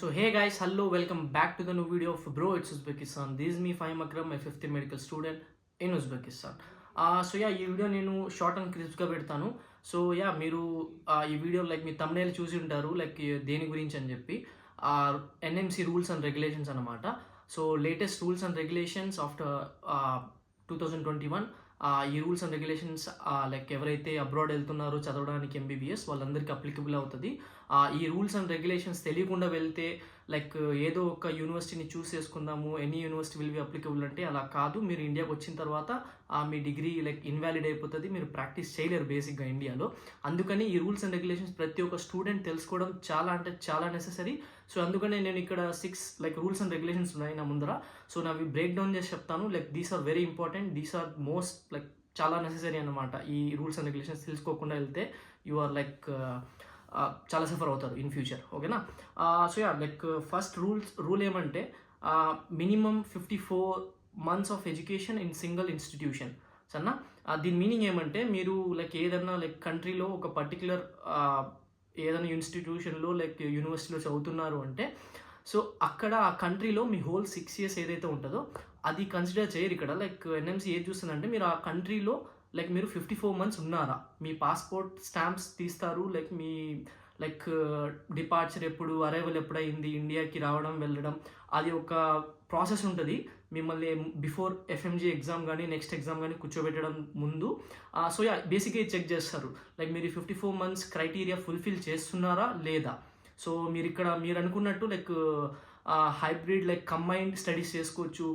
So hey guys, hello, welcome back to the new video of Bro It's Uzbekistan. This is me Fahim Akram, my fifth year medical student in Uzbekistan. So yeah ఈ video నేను short and క్రిస్ప్గా పెడతాను so yeah మీరు uh, ఈ video like మీ thumbnail చూసి ఉంటారు like దేని గురించి అని చెప్పి ఎన్ఎంసి రూల్స్ అండ్ రెగ్యులేషన్స్ అనమాట so latest rules and regulations after two thousand twenty one ఈ రూల్స్ అండ్ రెగ్యులేషన్స్ లైక్ ఎవరైతే అబ్రాడ్ వెళ్తున్నారో చదవడానికి ఎంబీబీఎస్ వాళ్ళందరికీ అప్లికబుల్ అవుతుంది. ఈ రూల్స్ అండ్ రెగ్యులేషన్స్ తెలియకుండా వెళ్తే లైక్ ఏదో ఒక యూనివర్సిటీని చూస్ చేసుకుందాము any university will be applicable అంటే అలా కాదు. మీరు ఇండియాకి వచ్చిన తర్వాత ఆ, మీ డిగ్రీ లైక్ ఇన్వాలిడ్ అయిపోతుంది. మీరు ప్రాక్టీస్ చేయలేరు బేసిక్గా ఇండియాలో. అందుకని ఈ రూల్స్ అండ్ రెగ్యులేషన్స్ ప్రతి ఒక్క స్టూడెంట్ తెలుసుకోవడం చాలా అంటే చాలా నెససరీ సో అందుకనే నేను ఇక్కడ six like rules and regulations ఉన్నాయి నా ముందర. సో నావి బ్రేక్ డౌన్ చేసి చెప్తాను. Like these are very important these are most like చాలా నెససరీ అనమాట ఈ రూల్స్ అండ్ రెగ్యులేషన్స్ తెలుసుకోకుండా వెళ్తే. యు ఆర్ లైక్ చాలా సఫర్ అవుతారు ఇన్ ఫ్యూచర్ ఓకేనా so yeah like first rules rule ఏమంటే minimum fifty four months of education in single institution సన్నా దీని మీనింగ్ ఏమంటే మీరు లైక్ ఏదన్నా లైక్ కంట్రీలో ఒక పర్టికులర్ ఏదైనా ఇన్స్టిట్యూషన్లో లైక్ యూనివర్సిటీలో చదువుతున్నారు అంటే సో అక్కడ ఆ కంట్రీలో మీ హోల్ సిక్స్ ఇయర్స్ ఏదైతే ఉంటుందో అది కన్సిడర్ చేయరు ఇక్కడ. లైక్ ఎన్ఎంసీ ఏది చూస్తుందంటే మీరు ఆ కంట్రీలో లైక్ మీరు ఫిఫ్టీ ఫోర్ మంత్స్ ఉన్నారా? మీ పాస్పోర్ట్ స్టాంప్స్ తీస్తారు. లైక్ మీ లైక్ డిపార్చర్ ఎప్పుడు అరైవల్ ఎప్పుడైంది ఇండియాకి రావడం వెళ్ళడం అది ఒక ప్రాసెస్ ఉంటుంది. మిమ్మల్ని బిఫోర్ ఎఫ్ఎంజీ ఎగ్జామ్ కానీ నెక్స్ట్ ఎగ్జామ్ కానీ కూర్చోబెట్టడం ముందు సో బేసిక్గా చెక్ చేస్తారు. లైక్ మీరు fifty four months criteria fulfil చేస్తున్నారా లేదా? సో మీరు ఇక్కడ మీరు అనుకున్నట్టు like hybrid like combined studies చేసుకోవచ్చు.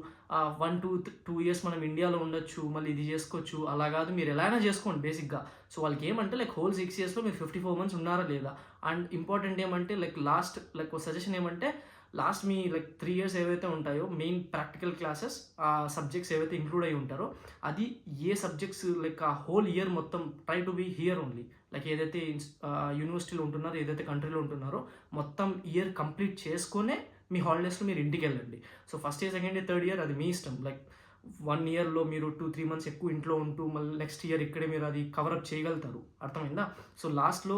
వన్ టూ టూ ఇయర్స్ మనం ఇండియాలో ఉండొచ్చు మళ్ళీ ఇది చేసుకోవచ్చు. అలా కాదు మీరు ఎలా అయినా చేసుకోండి బేసిక్గా సో వాళ్ళకి ఏమంటే లైక్ హోల్ సిక్స్ ఇయర్స్లో మీరు ఫిఫ్టీ ఫోర్ మంత్స్ ఉన్నారా లేదా? అండ్ ఇంపార్టెంట్ ఏమంటే లైక్ లాస్ట్ లైక్ సజెషన్ ఏమంటే లాస్ట్ మీ లైక్ త్రీ ఇయర్స్ ఏవైతే ఉంటాయో మెయిన్ ప్రాక్టికల్ క్లాసెస్ ఆ సబ్జెక్ట్స్ ఏవైతే ఇంక్లూడ్ అయి ఉంటారో అది ఏ సబ్జెక్ట్స్ లైక్ ఆ హోల్ ఇయర్ మొత్తం try to be here only like ఏదైతే యూనివర్సిటీలో ఉంటున్నారో ఏదైతే కంట్రీలో ఉంటున్నారో మొత్తం ఇయర్ కంప్లీట్ చేసుకునే మీ హాలిడేస్లో మీరు ఇంటికి వెళ్ళండి so first year second year third year అది మీ ఇష్టం. లైక్ వన్ ఇయర్లో మీరు టూ త్రీ మంత్స్ ఎక్కువ ఇంట్లో ఉంటూ మళ్ళీ నెక్స్ట్ ఇయర్ ఇక్కడే మీరు అది కవరప్ చేయగలుగుతారు. అర్థమైందా? సో లాస్ట్లో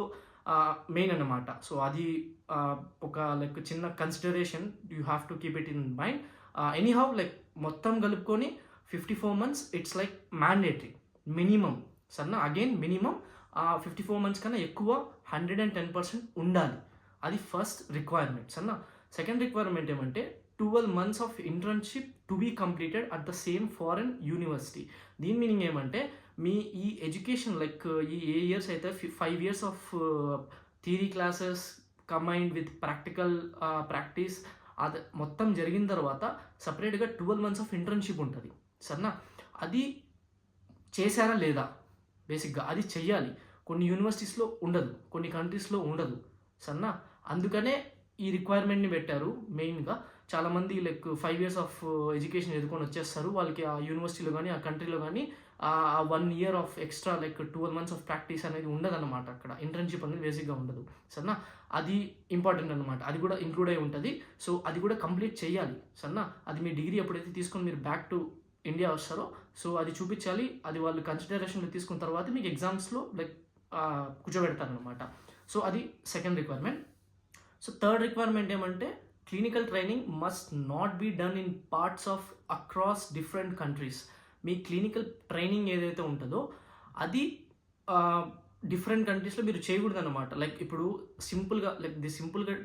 మెయిన్ అన్నమాట. సో అది ఒక లైక్ చిన్న consideration you have to keep it in mind anyhow like మొత్తం కలుపుకొని fifty four months it's like mandatory minimum సన్న again minimum fifty four months కన్నా ఎక్కువ హండ్రెడ్ అండ్ టెన్ పర్సెంట్ ఉండాలి. అది ఫస్ట్ రిక్వైర్మెంట్ సన్న సెకండ్ రిక్వైర్మెంట్ ఏమంటే twelve months of internship to be completed at the same foreign university దీని meaning ఏమంటే మీ ఈ ఎడ్యుకేషన్ లైక్ ఈ ఏ ఇయర్స్ అయితే five years of theory classes combined with practical practice అది మొత్తం జరిగిన తర్వాత సపరేట్గా ట్వెల్వ్ మంత్స్ ఆఫ్ ఇంటర్న్షిప్ ఉంటుంది. సరేనా? అది చేశారా లేదా? బేసిక్గా అది చెయ్యాలి. కొన్ని యూనివర్సిటీస్లో ఉండదు. కొన్ని కంట్రీస్లో ఉండదు. సరేనా? అందుకనే ఈ రిక్వైర్మెంట్ని పెట్టారు మెయిన్గా చాలామంది like five years of education ఎదుర్కొని వచ్చేస్తారు. వాళ్ళకి ఆ యూనివర్సిటీలో కానీ ఆ కంట్రీలో కానీ ఆ one year of extra like twelve months of practice అనేది ఉండదన్నమాట అక్కడ. ఇంటర్న్షిప్ అనేది బేసిక్గా ఉండదు. సరేనా? అది ఇంపార్టెంట్ అనమాట అది కూడా ఇంక్లూడ్ అయి ఉంటుంది. సో అది కూడా కంప్లీట్ చేయాలి. సరేనా? అది మీ డిగ్రీ ఎప్పుడైతే తీసుకొని మీరు బ్యాక్ టు ఇండియా వస్తారో సో అది చూపించాలి. అది వాళ్ళు కన్సిడరేషన్లో తీసుకున్న తర్వాత మీకు ఎగ్జామ్స్లో లైక్ కూర్చోబెడతారనమాట సో అది second requirement so third requirement ఏమంటే clinical training must not be done in parts of across different countries me clinical training ఏదైతే ఉంటుందో అది డిఫరెంట్ కంట్రీస్లో మీరు చేయకూడదు అనమాట లైక్ ఇప్పుడు సింపుల్గా లైక్ ది సింపుల్గా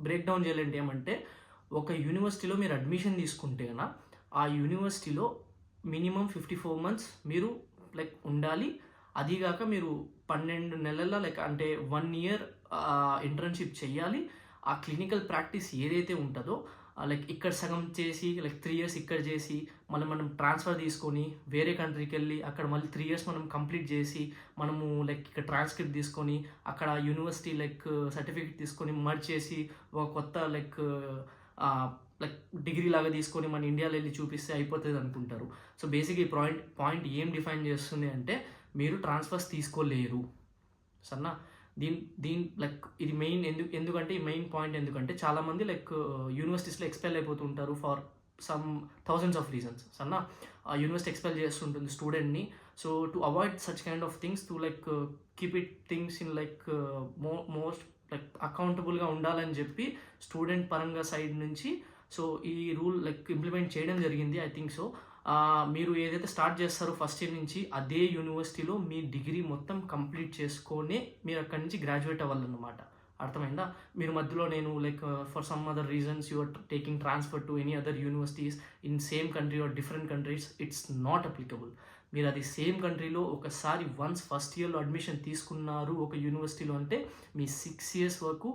బ్రేక్ డౌన్ చేయాలంటే ఏమంటే ఒక యూనివర్సిటీలో మీరు అడ్మిషన్ తీసుకుంటే కన్నా ఆ యూనివర్సిటీలో మినిమం ఫిఫ్టీ ఫోర్ మంత్స్ మీరు లైక్ ఉండాలి. అదీగాక మీరు పన్నెండు నెలల లైక్ అంటే వన్ ఇయర్ ఇంటర్న్షిప్ చేయాలి ఆ క్లినికల్ ప్రాక్టీస్ ఏదైతే ఉంటుందో లైక్ ఇక్కడ సగం చేసి లైక్ త్రీ ఇయర్స్ ఇక్కడ చేసి మళ్ళీ మనం ట్రాన్స్ఫర్ తీసుకొని వేరే కంట్రీకి వెళ్ళి అక్కడ మళ్ళీ త్రీ ఇయర్స్ మనం కంప్లీట్ చేసి మనము లైక్ ఇక్కడ ట్రాన్స్క్రిప్ట్ తీసుకొని అక్కడ యూనివర్సిటీ లైక్ సర్టిఫికేట్ తీసుకొని మర్చ్ చేసి ఒక కొత్త లైక్ లైక్ డిగ్రీ లాగా తీసుకొని మన ఇండియాలో వెళ్ళి చూపిస్తే అయిపోతుంది అనుకుంటారు. సో బేసిక్ ఈ పాయింట్ పాయింట్ ఏం డిఫైన్ చేస్తుంది అంటే మీరు ట్రాన్స్ఫర్స్ తీసుకోలేరు. సన్నా దీని దీని లైక్ ఇది మెయిన్ ఎందుకు ఎందుకంటే ఈ మెయిన్ పాయింట్ ఎందుకంటే చాలామంది లైక్ యూనివర్సిటీస్లో expel అయిపోతుంటారు for some thousands of reasons సన్నా ఆ యూనివర్సిటీ ఎక్స్పెల్ చేస్తుంటుంది స్టూడెంట్ని so to avoid such kind of things to like keep it things in like mo most like అకౌంటబుల్గా ఉండాలని చెప్పి స్టూడెంట్ పరంగా సైడ్ నుంచి సో ఈ రూల్ లైక్ ఇంప్లిమెంట్ చేయడం జరిగింది ఐ థింక్ సో మీరు ఏదైతే స్టార్ట్ చేస్తారో ఫస్ట్ ఇయర్ నుంచి అదే యూనివర్సిటీలో మీ డిగ్రీ మొత్తం కంప్లీట్ చేసుకొని మీరు అక్కడి నుంచి గ్రాడ్యుయేట్ అవ్వాలన్నమాట. అర్థమైందా? మీరు మధ్యలో నేను like for some other reasons you're taking transfer to any other universities in same country or different countries it's not applicable మీరు అది సేమ్ కంట్రీలో ఒకసారి వన్స్ ఫస్ట్ ఇయర్లో అడ్మిషన్ తీసుకున్నారు ఒక యూనివర్సిటీలో అంటే మీ సిక్స్ ఇయర్స్ వరకు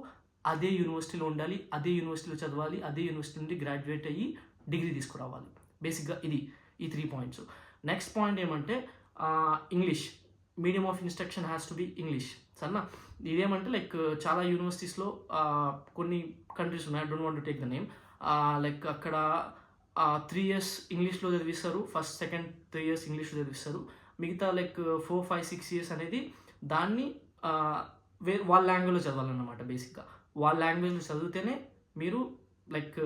అదే యూనివర్సిటీలో ఉండాలి అదే యూనివర్సిటీలో చదవాలి అదే యూనివర్సిటీ నుండి గ్రాడ్యుయేట్ అయ్యి డిగ్రీ తీసుకురావాలి. బేసిక్గా ఇది. ఈ త్రీ పాయింట్స్ నెక్స్ట్ పాయింట్ ఏమంటే English medium of instruction has to be English సరేనా? ఇదేమంటే లైక్ చాలా యూనివర్సిటీస్లో కొన్ని కంట్రీస్ ఉన్నాయి. I don't want to take the name like అక్కడ త్రీ ఇయర్స్ ఇంగ్లీష్లో చదివిస్తారు. ఫస్ట్ సెకండ్ త్రీ ఇయర్స్ ఇంగ్లీష్లో చదివిస్తారు. మిగతా like four five six years అనేది దాన్ని వే వాళ్ళ లాంగ్వేజ్లో చదవాలన్నమాట బేసిక్గా వాళ్ళ లాంగ్వేజ్లో చదివితేనే మీరు లైక్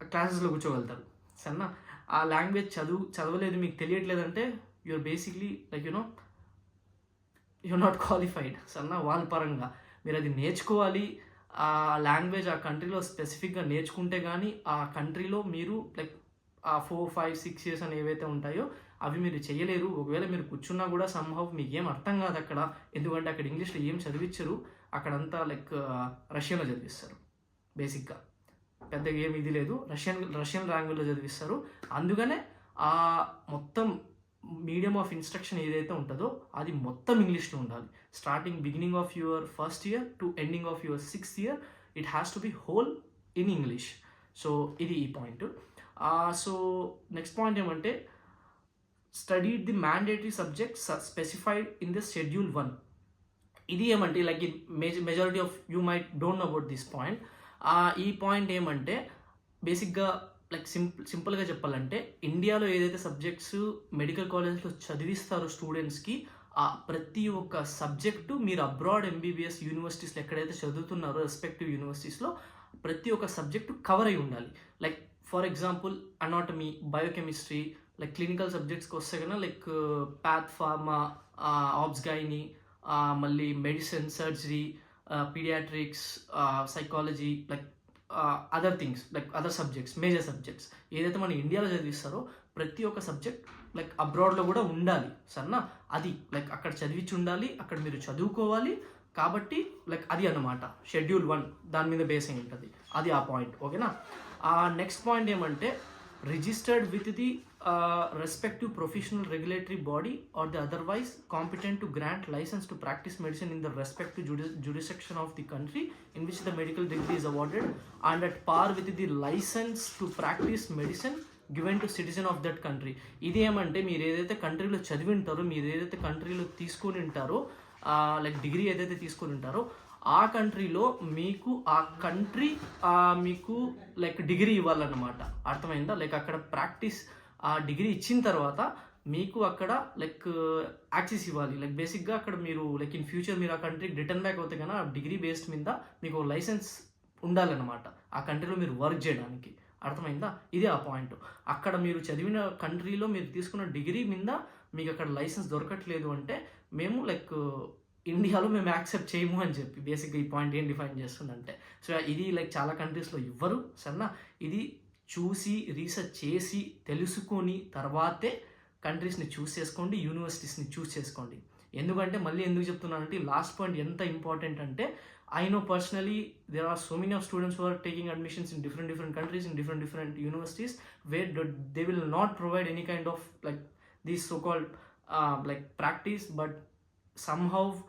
క్లాసెస్లో కూర్చోగలుగుతారు. సరేనా? ఆ లాంగ్వేజ్ చదువు చదవలేదు మీకు తెలియట్లేదంటే you're basically like you know you not qualified సన్న వాళ్ళ పరంగా. మీరు అది నేర్చుకోవాలి. ఆ లాంగ్వేజ్ ఆ కంట్రీలో స్పెసిఫిక్గా నేర్చుకుంటే కానీ ఆ కంట్రీలో మీరు లైక్ ఆ ఫోర్ ఫైవ్ సిక్స్ ఇయర్స్ అని ఏవైతే ఉంటాయో అవి మీరు చేయలేరు. ఒకవేళ మీరు కూర్చున్నా కూడా సంభవ్ మీకు ఏం అర్థం కాదు అక్కడ. ఎందుకంటే అక్కడ ఇంగ్లీష్లో ఏం చదివించరు. అక్కడంతా లైక్ రష్యాలో చదివిస్తారు బేసిక్గా పెద్దగా ఏమి ఇది లేదు. రష్యన్ రష్యన్ లాంగ్వేజ్లో చదివిస్తారు. అందుకనే ఆ మొత్తం మీడియం ఆఫ్ ఇన్స్ట్రక్షన్ ఏదైతే ఉంటుందో అది మొత్తం ఇంగ్లీష్లో ఉండాలి. Starting beginning of your first year to ending of your sixth year it has to be whole in English. So ఇది ఈ పాయింట్. సో నెక్స్ట్ పాయింట్ ఏమంటే study the mandatory subject specified in the schedule one ఇది ఏమంటే like major majority of you might don't know about this point ఈ point ఏమంటే బేసిక్గా like simple సింపుల్గా చెప్పాలంటే ఇండియాలో ఏదైతే సబ్జెక్ట్స్ మెడికల్ కాలేజ్లో చదివిస్తారో స్టూడెంట్స్కి ఆ ప్రతి ఒక్క సబ్జెక్టు మీరు అబ్రాడ్ ఎంబీబీఎస్ యూనివర్సిటీస్లో ఎక్కడైతే చదువుతున్నారో రెస్పెక్టివ్ యూనివర్సిటీస్లో ప్రతి ఒక్క సబ్జెక్టు కవర్ అయి ఉండాలి. Like for example anatomy biochemistry like clinical సబ్జెక్ట్స్కి వస్తే కన్నా లైక్ ప్యాథ్ ఫార్మా ఆబ్స్ మళ్ళీ medicine surgery paediatrics psychology like other things like other subjects major subjects ఏదైతే మన ఇండియాలో చదివిస్తారో ప్రతి ఒక్క సబ్జెక్ట్ లైక్ అబ్రాడ్లో కూడా ఉండాలి. సరేనా? అది లైక్ అక్కడ చదివించి ఉండాలి అక్కడ మీరు చదువుకోవాలి. కాబట్టి లైక్ అది అన్నమాట. షెడ్యూల్ వన్ దాని మీద బేస్ అయి ఉంటుంది. అది ఆ పాయింట్ ఓకేనా ఆ నెక్స్ట్ పాయింట్ ఏమంటే registered with the respective professional regulatory body or the otherwise competent to grant licence to practise medicine in the respective jurisdiction of the country in which the medical degree is awarded and at par with the license to practice medicine given to citizen of that country ఇది ఏమంటే మీరు ఏదైతే కంట్రీలో చదివి ఉంటారో మీరు ఏదైతే కంట్రీలో తీసుకొని ఉంటారో లైక్ డిగ్రీ ఏదైతే తీసుకొని ఉంటారో ఆ కంట్రీలో మీకు ఆ కంట్రీ మీకు లైక్ డిగ్రీ ఇవ్వాలన్నమాట. అర్థమైందా? లైక్ అక్కడ ప్రాక్టీస్ ఆ డిగ్రీ ఇచ్చిన తర్వాత మీకు అక్కడ లైక్ యాక్సెస్ ఇవ్వాలి. లైక్ బేసిక్గా అక్కడ మీరు లైక్ ఇన్ ఫ్యూచర్ మీరు ఆ కంట్రీకి రిటర్న్ బ్యాక్ అవుతే కానీ ఆ డిగ్రీ బేస్డ్ మీద మీకు లైసెన్స్ ఉండాలన్నమాట. ఆ కంట్రీలో మీరు వర్క్ చేయడానికి. అర్థమైందా? ఇదే ఆ పాయింట్. అక్కడ మీరు చదివిన కంట్రీలో మీరు తీసుకున్న డిగ్రీ మీద మీకు అక్కడ లైసెన్స్ దొరకట్లేదు అంటే మేము లైక్ ఇండియాలో మేము యాక్సెప్ట్ చేయము అని చెప్పి బేసిక్గా ఈ పాయింట్ ఏం డిఫైన్ చేస్తుందంటే. సో ఇది లైక్ చాలా కంట్రీస్లో ఇవ్వరు. సరేనా? ఇది చూసి రీసెర్చ్ చేసి తెలుసుకొని తర్వాతే కంట్రీస్ని చూస్ చేసుకోండి యూనివర్సిటీస్ని చూస్ చేసుకోండి. ఎందుకంటే మళ్ళీ ఎందుకు చెప్తున్నానంటే లాస్ట్ పాయింట్ ఎంత ఇంపార్టెంట్ అంటే I know personally there are so many of students are taking admissions in different different countries in different different universities where they will not provide any kind of like these so called like practice but somehow ఈ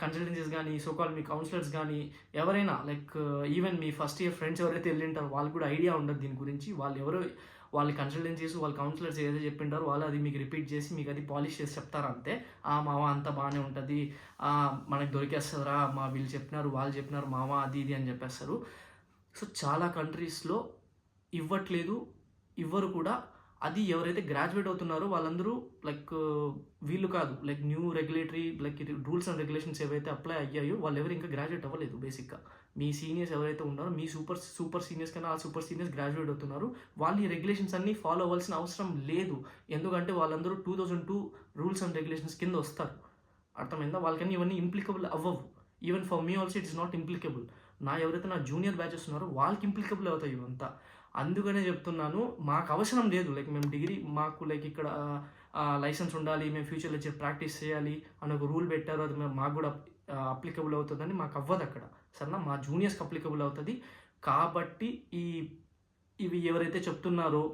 consultancies కానీ so-called మీ counsellors కానీ ఎవరైనా like even మీ first year friends ఎవరైతే వెళ్ళింటారో వాళ్ళు కూడా ఐడియా ఉండదు దీని గురించి. వాళ్ళు ఎవరో వాళ్ళ కన్సల్టెన్సీస్ వాళ్ళ కౌన్సిలర్స్ ఏదైతే చెప్పింటారో వాళ్ళు అది మీకు రిపీట్ చేసి మీకు అది పాలిష్ చేసి చెప్తారు అంతే. ఆ మామ అంత బాగానే ఉంటుంది. మనకు దొరికేస్తుందిరా మా వీళ్ళు చెప్పినారు వాళ్ళు చెప్పినారు మామ అది ఇది అని చెప్పేస్తారు. సో చాలా కంట్రీస్లో ఇవ్వట్లేదు ఇవ్వరు కూడా. అది ఎవరైతే గ్రాడ్యుయేట్ అవుతున్నారో వాళ్ళందరూ లైక్ వీళ్ళు కాదు like new regulatory like rules and regulations ఏవైతే అప్లై అయ్యాయో వాళ్ళు ఎవరు ఇంకా గ్రాడ్యుయేట్ అవ్వలేదు బేసిక్గా మీ సీనియర్స్ ఎవరైతే ఉన్నారో మీ సూపర్ సూపర్ సీనియర్స్ కన్నా ఆ సూపర్ సీనియర్స్ గ్రాడ్యుయేట్ అవుతున్నారు వాళ్ళు ఈ రెగ్యులేషన్స్ అన్నీ ఫాలో అవ్వాల్సిన అవసరం లేదు. ఎందుకంటే వాళ్ళందరూ two thousand two rules and regulations కింద వస్తారు. అర్థమైందా? వాళ్ళకన్నీ ఇవన్నీ ఇంప్లికబుల్ అవ్వవు. ఈవెన్ ఫర్ మీ ఆల్సో ఇట్స్ నాట్ ఇంప్లికబుల్ నా ఎవరైతే నా జూనియర్ బ్యాచెస్ ఉన్నారో వాళ్ళకి ఇంప్లికబుల్ అవుతాయి ఇవంతా. అందుకనే చెప్తున్నాను మాకు అవసరం లేదు. లైక్ మేము డిగ్రీ మాకు లైక్ ఇక్కడ లైసెన్స్ ఉండాలి మేము ఫ్యూచర్లో వచ్చి ప్రాక్టీస్ చేయాలి అని ఒక రూల్ పెట్టారు. అది మేము మాకు కూడా అప్లికబుల్ అవుతుందని మాకు అవ్వదు అక్కడ. సరేనా? మా జూనియర్స్కి అప్లికబుల్ అవుతుంది. కాబట్టి ఈ ఇవి ఎవరైతే చెప్తున్నారో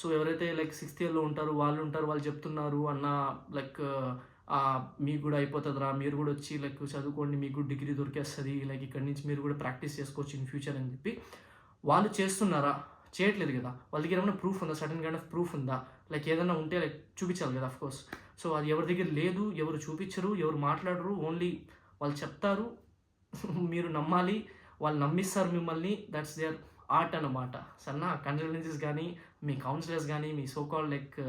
సో ఎవరైతే లైక్ సిక్స్త్ ఇయర్లో ఉంటారో వాళ్ళు ఉంటారు వాళ్ళు చెప్తున్నారు అన్న లైక్ మీకు కూడా అయిపోతుందిరా మీరు కూడా వచ్చి లైక్ చదువుకోండి మీకు డిగ్రీ దొరికేస్తుంది లైక్ ఇక్కడ నుంచి మీరు కూడా ప్రాక్టీస్ చేసుకోవచ్చు ఇన్ ఫ్యూచర్ అని చెప్పి వాళ్ళు చేస్తున్నారా? చేయట్లేదు కదా. వాళ్ళ దగ్గర ఏమైనా ప్రూఫ్ ఉందా? సడన్ కైండ్ ఆఫ్ ప్రూఫ్ ఉందా? లైక్ ఏదైనా ఉంటే లైక్ చూపించాలి కదా కోర్స్ సో అది ఎవరి దగ్గర లేదు ఎవరు చూపించరు ఎవరు మాట్లాడరు ఓన్లీ వాళ్ళు చెప్తారు. మీరు నమ్మాలి వాళ్ళు నమ్మిస్తారు మిమ్మల్ని. దట్స్ దేర్ ఆర్ట్ అన్నమాట. సన్న కన్సల్టెన్సీస్ కానీ మీ కౌన్సిలర్స్ కానీ మీ so call like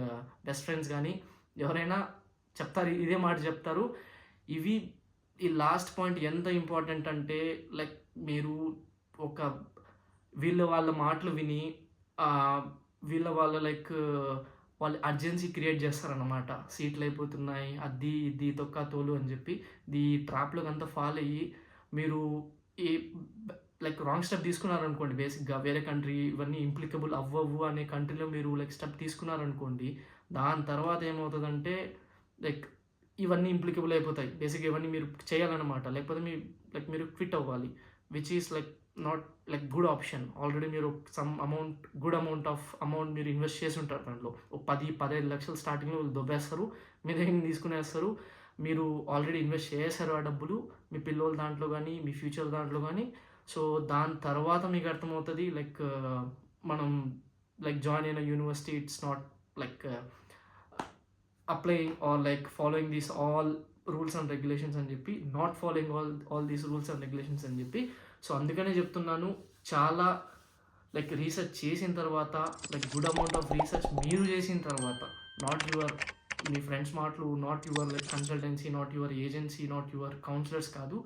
best friends కానీ ఎవరైనా చెప్తారు ఇదే మాట చెప్తారు. ఇవి ఈ లాస్ట్ పాయింట్ ఎంత ఇంపార్టెంట్ అంటే లైక్ మీరు ఒక వీళ్ళ వాళ్ళ మాటలు విని వీళ్ళ వాళ్ళ లైక్ వాళ్ళు అర్జెన్సీ క్రియేట్ చేస్తారనమాట సీట్లు అయిపోతున్నాయి అది ఇది తొక్క తోలు అని చెప్పి. ఈ ట్రాప్లోకి అంతా ఫాలో అయ్యి మీరు ఈ లైక్ రాంగ్ స్టెప్ తీసుకున్నారనుకోండి బేసిక్గా వేరే కంట్రీ ఇవన్నీ ఇంప్లికబుల్ అవ్వవు అనే కంట్రీలో మీరు లైక్ స్టెప్ తీసుకున్నారనుకోండి దాని తర్వాత ఏమవుతుందంటే లైక్ ఇవన్నీ ఇంప్లికబుల్ అయిపోతాయి. బేసిక్ ఇవన్నీ మీరు చేయాలన్నమాట. లేకపోతే మీ లైక్ మీరు క్విట్ అవ్వాలి. Which is like not like good option already మీరు some amount good amount of amount మీరు ఇన్వెస్ట్ చేసి ఉంటారు దాంట్లో. ఒక పది పదహైదు లక్షలు స్టార్టింగ్లో వాళ్ళు దొబ్బేస్తారు మీ దగ్గర తీసుకునేస్తారు? మీరు ఆల్రెడీ ఇన్వెస్ట్ చేశారు ఆ డబ్బులు మీ పిల్లల దాంట్లో కానీ మీ ఫ్యూచర్ దాంట్లో కానీ సో దాని తర్వాత మీకు అర్థమవుతుంది లైక్ uh, మనం లైక్ జాయిన్ అయిన university it's not like applying or like following these all rules and regulations అని చెప్పి not following all all these rules and regulations అని చెప్పి. సో అందుకనే చెప్తున్నాను చాలా లైక్ రీసెర్చ్ చేసిన తర్వాత like good amount of research మీరు చేసిన తర్వాత నాట్ యువర్ మీ ఫ్రెండ్స్ మాటలు not your like consultancy not your agency not your counsellors కాదు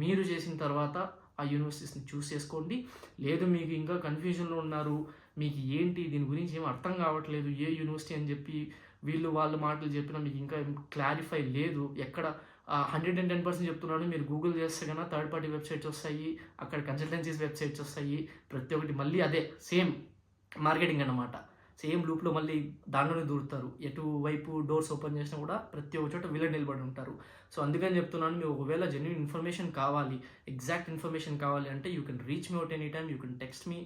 మీరు చేసిన తర్వాత ఆ యూనివర్సిటీస్ని చూస్ చేసుకోండి. లేదు మీకు ఇంకా కన్ఫ్యూజన్లో ఉన్నారు మీకు ఏంటి దీని గురించి ఏం అర్థం కావట్లేదు ఏ యూనివర్సిటీ అని చెప్పి వీళ్ళు వాళ్ళ మాటలు చెప్పినా మీకు ఇంకా క్లారిఫై లేదు. ఎక్కడ హండ్రెడ్ అండ్ టెన్ పర్సెంట్ చెప్తున్నాను మీరు గూగుల్ చేస్తే కన్నా థర్డ్ పార్టీ వెబ్సైట్స్ వస్తాయి. అక్కడ కన్సల్టెన్సీస్ వెబ్సైట్స్ వస్తాయి. ప్రతి ఒక్కటి మళ్ళీ అదే సేమ్ మార్కెటింగ్ అన్నమాట. సేమ్ లూప్లో మళ్ళీ దాంట్లోనే దూరుతారు. ఎటువైపు డోర్స్ ఓపెన్ చేసినా కూడా ప్రతి ఒక్క చోట వీళ్ళ నిలబడి ఉంటారు. సో అందుకని చెప్తున్నాను మీకు ఒకవేళ జెన్యున్ ఇన్ఫర్మేషన్ కావాలి ఎగ్జాక్ట్ ఇన్ఫర్మేషన్ కావాలి అంటే you can reach me out any time you can text me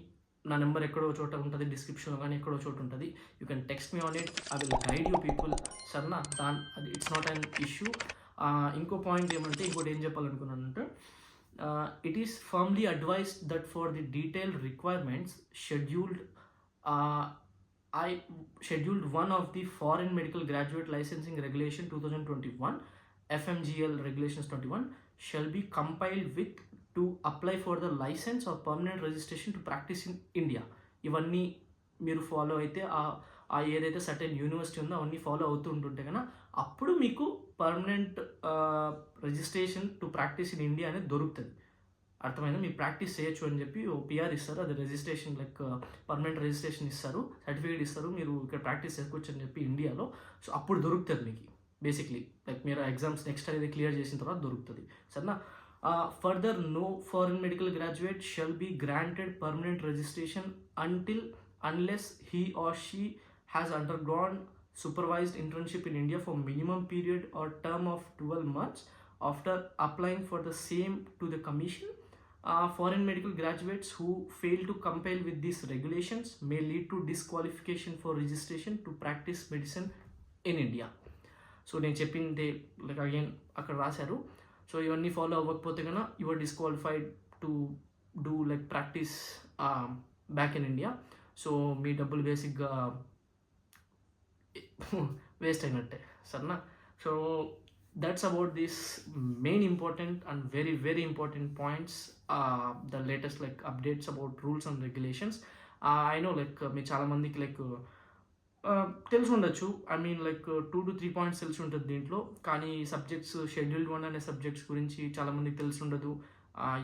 నా నెంబర్ ఎక్కడో చోట ఉంటుంది డిస్క్రిప్షన్లో కానీ ఎక్కడో చోట ఉంటుంది. You can text me on it I will guide you people సరేనా? దాన్ అది ఇట్స్ నాట్ అన్ ఇష్యూ ఇంకో పాయింట్ ఏమంటే ఇంకోటి ఏం చెప్పాలనుకున్నాను అంటే it is firmly advised that for the detail requirements scheduled I scheduled one of the foreign medical graduate licensing regulation two thousand twenty one FMGL regulations twenty one shall be compiled with to apply for the licence or permanent registration to practise in India ఇవన్నీ మీరు follow అయితే ఆ ఆ ఏదైతే certain university ఉందో అవన్నీ follow అవుతూ ఉంటుంటే కనుక అప్పుడు మీకు permanent registration to practise in India అనేది దొరుకుతుంది. అర్థమైంది? మీరు ప్రాక్టీస్ చేయొచ్చు అని చెప్పి ఓ పిఆర్ ఇస్తారు. అది రిజిస్ట్రేషన్ లైక్ పర్మనెంట్ రిజిస్ట్రేషన్ ఇస్తారు. సర్టిఫికేట్ ఇస్తారు. మీరు ఇక్కడ ప్రాక్టీస్ చేసుకోవచ్చు అని చెప్పి ఇండియాలో సో అప్పుడు దొరుకుతుంది మీకు బేసిక్లీ లైక్ మీరు ఎగ్జామ్స్ నెక్స్ట్ అనేది క్లియర్ చేసిన తర్వాత దొరుకుతుంది. సరేనా? further no foreign medical graduate shall be granted permanent registration until unless he or she has undergone supervised internship in India for minimum period or term of 12 months after applying for the same to the commission uh, foreign medical graduates who fail to comply with these regulations may lead to disqualification for registration to practice medicine in India so నేను చెప్పింది like again అక్కడ రాశారు so ఇవన్నీ follow అవ్వకపోతే కన్నా your disqualified to do like practice back in India so మీ డబ్బులు బేసిక్గా waste అయినట్టే. సరేనా? So that's about this main important and very very important points the latest like updates about rules and regulations I know like మీ చాలామందికి like తెలిసి ఉండొచ్చు I mean like two to three points తెలిసి ఉంటుంది దీంట్లో. కానీ subjects scheduled one అనే subjects గురించి చాలామందికి తెలిసి ఉండదు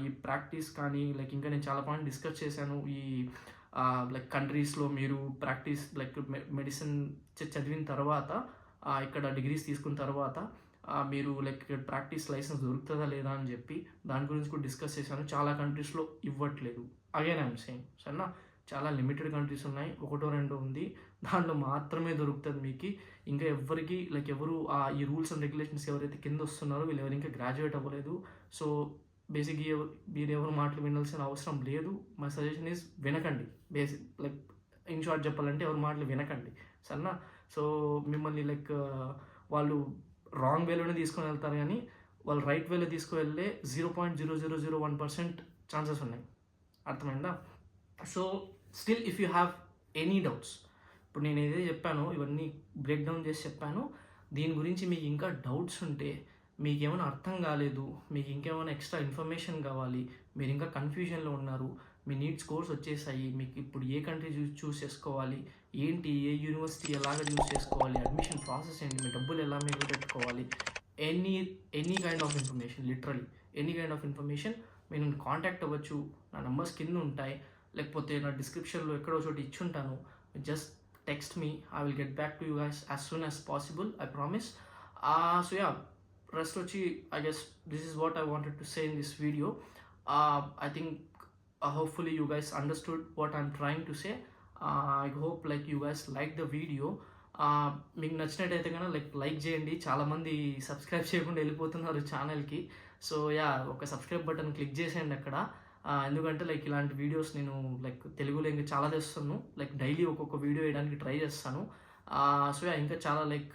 ఈ ప్రాక్టీస్ కానీ లైక్ ఇంకా నేను చాలా పాయింట్ డిస్కస్ చేశాను. ఈ లైక్ కంట్రీస్లో మీరు ప్రాక్టీస్ లైక్ మెడిసిన్ చదివిన తర్వాత ఇక్కడ డిగ్రీస్ తీసుకున్న తర్వాత మీరు లైక్ ప్రాక్టీస్ లైసెన్స్ దొరుకుతుందా లేదా అని చెప్పి దాని గురించి కూడా డిస్కస్ చేశాను. చాలా కంట్రీస్లో ఇవ్వట్లేదు. అగైన్ ఐఎమ్ సేమ్ సరేనా? చాలా లిమిటెడ్ కంట్రీస్ ఉన్నాయి. ఒకటో రెండో ఉంది. దాంట్లో మాత్రమే దొరుకుతుంది మీకు. ఇంకా ఎవరికి లైక్ ఎవరు ఆ ఈ రూల్స్ అండ్ రెగ్యులేషన్స్ ఎవరైతే కింద వస్తున్నారో వీళ్ళు ఎవరు ఇంకా గ్రాడ్యుయేట్ అవ్వలేదు. సో బేసిక్గా ఎవరు మీరు ఎవరు మాటలు వినాల్సిన అవసరం లేదు. మై సజెషన్ ఈజ్ వినకండి. బేసిక్ లైక్ ఇన్ షార్ట్ చెప్పాలంటే ఎవరి మాటలు వినకండి. సరేనా? సో మిమ్మల్ని లైక్ వాళ్ళు రాంగ్ వేలోనే తీసుకొని వెళ్తారు కానీ వాళ్ళు రైట్ వేలో తీసుకువెళ్ళే zero point zero zero zero one percent chances ఉన్నాయి. అర్థమైందా? So still if you have any doubts ఇప్పుడు నేను ఏదైతే చెప్పానో ఇవన్నీ బ్రేక్ డౌన్ చేసి చెప్పాను. దీని గురించి మీకు ఇంకా డౌట్స్ ఉంటే మీకు ఏమైనా అర్థం కాలేదు మీకు ఇంకేమైనా ఎక్స్ట్రా ఇన్ఫర్మేషన్ కావాలి మీరు ఇంకా కన్ఫ్యూజన్లో ఉన్నారు మీ నీట్స్ కోర్స్ వచ్చేసాయి మీకు ఇప్పుడు ఏ కంట్రీ చూస్ చూస్ చేసుకోవాలి ఏంటి ఏ యూనివర్సిటీ ఎలాగ చూస్ చేసుకోవాలి అడ్మిషన్ ప్రాసెస్ ఏంటి మీ డబ్బులు ఎలా మీరు పెట్టుకోవాలి any any kind of information literally any kind of information మీరు కాంటాక్ట్ అవ్వచ్చు నా నెంబర్స్ కింద ఉంటాయి లేకపోతే నా డిస్క్రిప్షన్లో ఎక్కడో చోటు ఇచ్చుంటాను. Just text me I will get back to you guys as soon as possible I promise so yeah rest వచ్చి I guess this is what I wanted to say in this video I think hopefully you guys understood what I'm trying to say I hope like you guys like the video మీకు నచ్చినట్టయితే కనుక like like చేయండి. చాలామంది subscribe చేయకుండా వెళ్ళిపోతున్నారు ఛానల్కి so yeah ఒక subscribe button click చేసేయండి అక్కడ. ఎందుకంటే లైక్ ఇలాంటి వీడియోస్ నేను లైక్ తెలుగులో ఇంకా చాలా తెస్తాను లైక్ డైలీ ఒక్కొక్క వీడియో వేయడానికి ట్రై చేస్తాను. సో ఇంకా చాలా like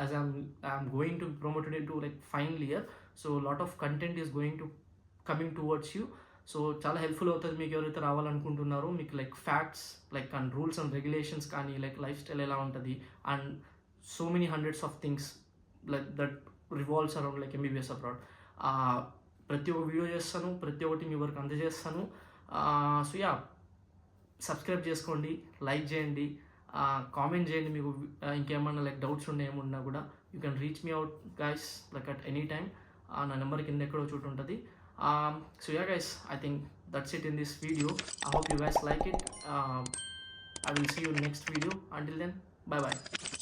as I'm I'm going to promoted to like final year so lot of content is going to coming towards you so చాలా హెల్ప్ఫుల్ అవుతుంది మీకు ఎవరైతే రావాలనుకుంటున్నారో మీకు like facts like and rules and regulations కానీ like life style ఎలా ఉంటుంది and so many hundreds of things like that revolves around like MBBS abroad ప్రతి ఒక్క వీడియో చేస్తాను ప్రతి ఒక్కటి మీ వరకు అందజేస్తాను. సో యా సబ్స్క్రైబ్ చేసుకోండి లైక్ చేయండి కామెంట్ చేయండి మీకు ఇంకేమన్నా లైక్ డౌట్స్ ఉండే ఏమున్నా కూడా. You can reach me out guys like at any time నా నెంబర్ కింద ఎక్కడో చోటు ఉంటుంది. So yeah guys I think that's it in this video I hope you guys like it I will see you next video until then video bye